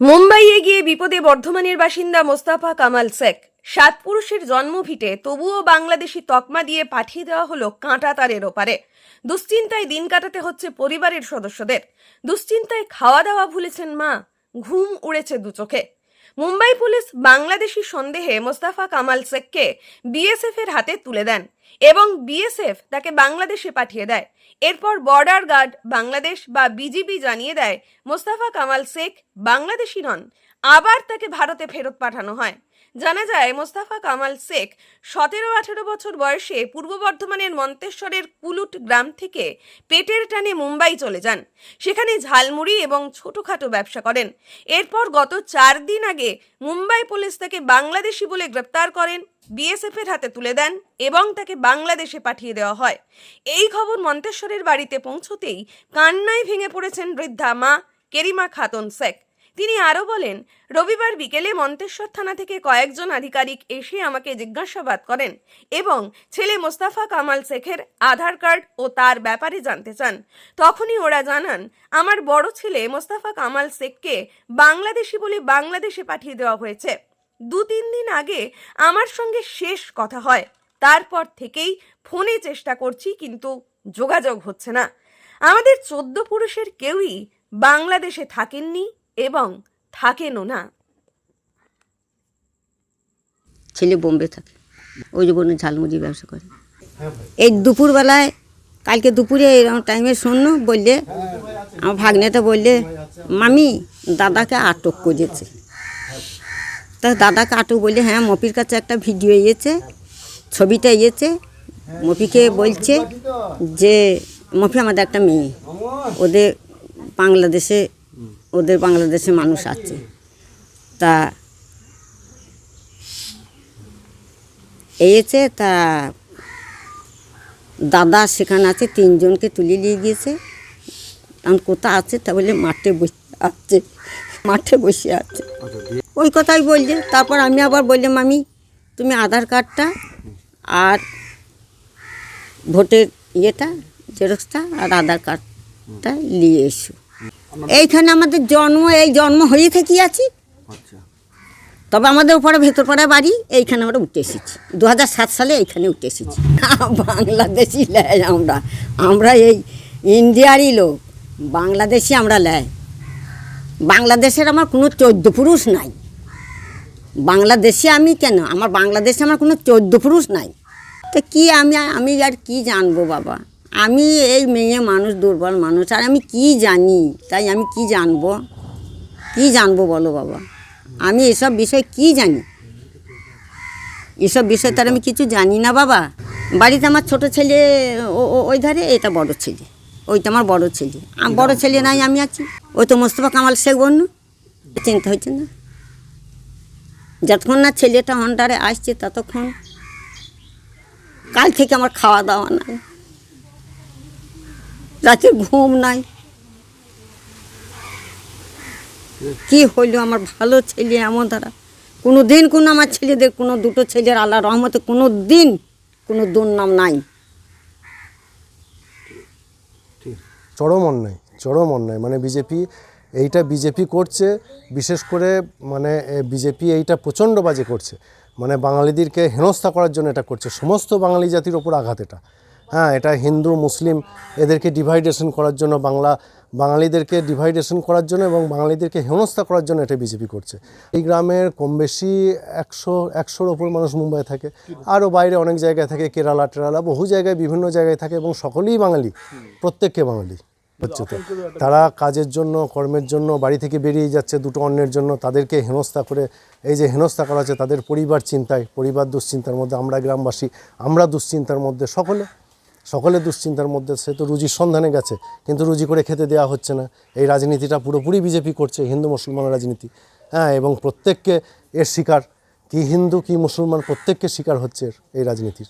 মুম্বাইয়ে গিয়ে বিপদে বর্ধমানের বাসিন্দা মোস্তাফা কামাল শেখ। সাত পুরুষের জন্মভিটে তবুও বাংলাদেশি তকমা দিয়ে পাঠিয়ে দেওয়া হলো কাঁটা তারের ওপারে। দুশ্চিন্তায় দিন কাটাতে হচ্ছে পরিবারের সদস্যদের। দুশ্চিন্তায় খাওয়া দাওয়া ভুলেছেন মা। ঘুম উড়েছে দু চোখে। মুম্বাই পুলিশ বাংলাদেশি সন্দেহে মোস্তাফা কামাল শেখকে বিএসএফ এর হাতে তুলে দেন এবং বিএসএফ তাকে বাংলাদেশে পাঠিয়ে দেয়। এরপর বর্ডার গার্ড বাংলাদেশ বা বিজিবি জানিয়ে দেয়, মোস্তাফা কামাল শেখ বাংলাদেশি নন, আবার তাকে ভারতে ফেরত পাঠানো হয়। জানা যায়, মোস্তাফা কামাল শেখ সতেরো আঠেরো বছর বয়সে পূর্ব বর্ধমানের মন্তেশ্বরের কুলুট গ্রাম থেকে পেটের টানে মুম্বাই চলে যান। সেখানে ঝালমুড়ি এবং ছোটখাটো ব্যবসা করেন। এরপর গত চার দিন আগে মুম্বাই পুলিশ তাকে বাংলাদেশি বলে গ্রেপ্তার করেন বিএসএফ এর হাতে তুলে দেন এবং তাকে বাংলাদেশে পাঠিয়ে দেওয়া হয়। এই খবর মন্তেশ্বরের বাড়িতে পৌঁছতেই কান্নায় ভেঙে পড়েছেন বৃদ্ধা মা কেরিমা খাতুন শেখ। তিনি আরও বলেন, রবিবার বিকেলে মন্তেশ্বর থানা থেকে কয়েকজন আধিকারিক এসে আমাকে জিজ্ঞাসাবাদ করেন এবং ছেলে মোস্তাফা কামাল শেখের আধার কার্ড ও তার ব্যাপারে জানতে চান। তখনই ওরা জানান, আমার বড় ছেলে মোস্তাফা কামাল শেখকে বাংলাদেশি বলে বাংলাদেশে পাঠিয়ে দেওয়া হয়েছে। দু তিন দিন আগে আমার সঙ্গে শেষ কথা হয়। তারপর থেকেই ফোনে চেষ্টা করছি, কিন্তু যোগাযোগ হচ্ছে না। আমাদের চোদ্দ পুরুষের কেউই বাংলাদেশে থাকেননি এবং থাকেনও না। ছেলে বোম্বে থাকে। ওই জন্য ঝালমুড়ি ব্যবসা করে। এই দুপুরবেলায় কালকে দুপুরে এরকম টাইমে শুনলো বললে আমার ভাগ্নেটা বললে মামি দাদাকে আটক করেছে। তা দাদাকে আটক বললে হ্যাঁ মপির কাছে একটা ভিডিও এসেছে ছবিটা এসেছে। মপিকে বলছে যে মফি আমাদের একটা মেয়ে। ওদের বাংলাদেশে ওদের বাংলাদেশে মানুষ আছে। তা এসেছে তা দাদা সেখানে আছে, তিনজনকে তুলে নিয়ে গিয়েছে। এখন কোথা আছে তা বলে মাঠে বসে আছে, মাঠে বসে আছে। ওই কথাই বললে তারপর আমি আবার বললাম আমি তুমি আধার কার্ডটা আর ভোটের ইয়েটা, জেরক্সটা আর আধার কার্ডটা নিয়ে এসো। এইখানে আমাদের জন্ম এই জন্ম হয়ে থেকে আছি? তবে আমাদের উপরে ভেতরপাড়া বাড়ি এইখানে আমরা উঠে এসেছি। দু হাজার সাত সালে এইখানে উঠে এসেছি। বাংলাদেশি লেয় আমরা। আমরা এই ইন্ডিয়ারই লোক। বাংলাদেশি আমরা লেয়। বাংলাদেশের আমার কোনো চোদ্দ পুরুষ নাই। বাংলাদেশে আমি কেন? আমার বাংলাদেশে আমার কোনো চোদ্দ পুরুষ নাই। তো কি আমি আমি আর কি জানব বাবা? আমি এই মেয়ে মানুষ, দুর্বল মানুষ, আর আমি কি জানি? তাই আমি কি জানব? কি জানব বলো বাবা? আমি এসব বিষয় কি জানি? এসব বিষয় তার আমি কিছু জানি না বাবা। বাড়িতে আমার ছোট ছেলে ওই ধারে এটা বড় ছেলে। ওইটা আমার বড় ছেলে। বড় ছেলে নাই, আমি আছি। ওই তো মোস্তফা কামাল শেখ বন্য চিন্তা হচ্ছে না? যতক্ষণ না ছেলেটা হন্ডারে আসছে, ততক্ষণ কাল থেকে আমার খাওয়া দাওয়া নাই। রাতে ঘুম নাই। কি হইল আমার ভালো ছেলে এমন তারা? কোনো দিন কোনো আমার ছেলেদের, কোনো দুটো ছেলের আল্লাহ রহমতে কোনো দিন কোনো দুর্নাম নাই। চরম অন্যায় চরম অন্যায়। মানে বিজেপি এইটা বিজেপি করছে, বিশেষ করে মানে বিজেপি এইটা প্রচণ্ড বাজে করছে। মানে বাঙালিদেরকে হেনস্থা করার জন্য এটা করছে। সমস্ত বাঙালি জাতির ওপর আঘাত এটা। হ্যাঁ এটা হিন্দু, মুসলিম এদেরকে ডিভাইডেশন করার জন্য, বাংলা, বাঙালিদেরকে ডিভাইডেশন করার জন্য এবং বাঙালিদেরকে হেনস্থা করার জন্য এটা বিজেপি করছে। এই গ্রামের কম বেশি একশো, একশোর ওপর মানুষ মুম্বাই থাকে। আরও বাইরে অনেক জায়গায় থাকে, কেরালা, টেরালা, বহু জায়গায়, বিভিন্ন জায়গায় থাকে এবং সকলেই বাঙালি, প্রত্যেককে বাঙালি। হচ্ছে তো। তারা কাজের জন্য, কর্মের জন্য, বাড়ি থেকে বেরিয়ে যাচ্ছে দুটো অন্যের জন্য, তাদেরকে হেনস্থা করে, এই যে হেনস্থা করা হচ্ছে, তাদের পরিবার চিন্তায়, পরিবার দুশ্চিন্তার মধ্যে, আমরা গ্রামবাসী, আমরা দুশ্চিন্তার মধ্যে, সকলে সকলে দুশ্চিন্তার মধ্যে, সে তো রুজির সন্ধানে গেছে, কিন্তু রুজি করে খেতে দেওয়া হচ্ছে না। এই রাজনীতিটা পুরোপুরি বিজেপি করছে, হিন্দু মুসলমান রাজনীতি। হ্যাঁ এবং প্রত্যেককে এর শিকার, কি হিন্দু, কি মুসলমান, প্রত্যেককে শিকার হচ্ছে এই রাজনীতির।